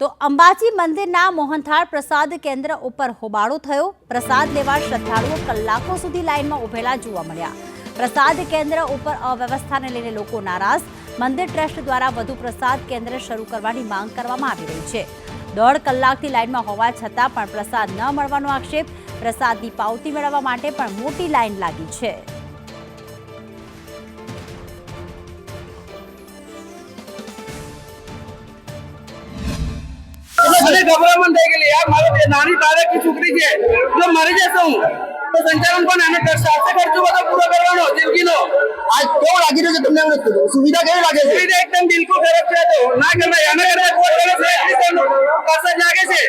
તો અંબાજી મંદિરના મોહનથાળ પ્રસાદ કેન્દ્ર ઉપર હોબાળો થયો. પ્રસાદ લેવા શ્રદ્ધાળુઓ કલાકો સુધી લાઇનમાં ઉભેલા જોવા મળ્યા. પ્રસાદ કેન્દ્ર ઉપર અવ્યવસ્થાને લઈને લોકો નારાજ. મંદિર ટ્રસ્ટ દ્વારા વધુ પ્રસાદ કેન્દ્ર શરૂ કરવાની માંગ કરવામાં આવી રહી છે. દોઢ કલાકથી લાઇનમાં હોવા છતાં પણ પ્રસાદ ન મળવાનો આક્ષેપ. પ્રસાદની પાવતી મેળવવા માટે પણ મોટી લાઇન લાગી છે. મને ગભરામણ થઈ ગયેલી. યાર મારો નાની બાળકની છોકરી છે જો મરી જશે હું. તો સંચાલન પણ આનો સાથે ખર્ચો બધો પૂરો કરવાનો જિંદગીનો. આજ કેવું લાગી રહ્યો છે તમને એમને સુવિધા કેવી લાગે છે? સુવિધા એકદમ બિલકુલ ખરાબ છે તો. ના કરાય આના કરતા કોઈ પર્સન લાગે છે.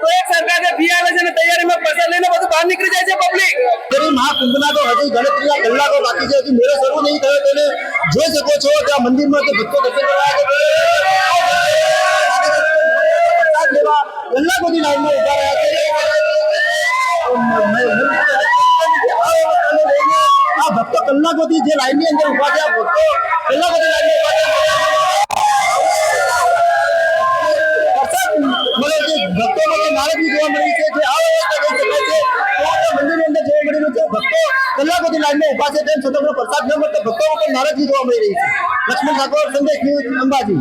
તો એક સરકાર જે ફી આવે છે ને તૈયારીમાં પૈસા લઈને બધું બહાર નીકળી જાય છે પબ્લિક તેની મહાકુંભના તો હજી ગણતરીના કલાકો બાકી છે. હજી મેળો શરૂ નહીં થયો તેને જોઈ શકો છો કે આ મંદિરમાં જે ભક્તો દર્શન કરવા કલાકોથી લાઈનમાં ઊભા રહ્યા આ ભક્તો કલાકોથી જે લાઈનની અંદર ઊભા ભક્તો કલાકોથી લાઈનમાં ઊભા જોવા મળી છે જે આ વ્યવસ્થા કહી શકાય છે મંદિરની અંદર જોવા મળી રહ્યું છે ભક્તો કલાકોથી લાઈનમાં ઊભા છે, તેમ છતાં પ્રસાદ ન મળતો ભક્તોમાં પણ નારાજગી જોવા મળી રહી છે. લક્ષ્મણ ઠાકોર, સંદેશ ન્યૂઝ અંબાજી.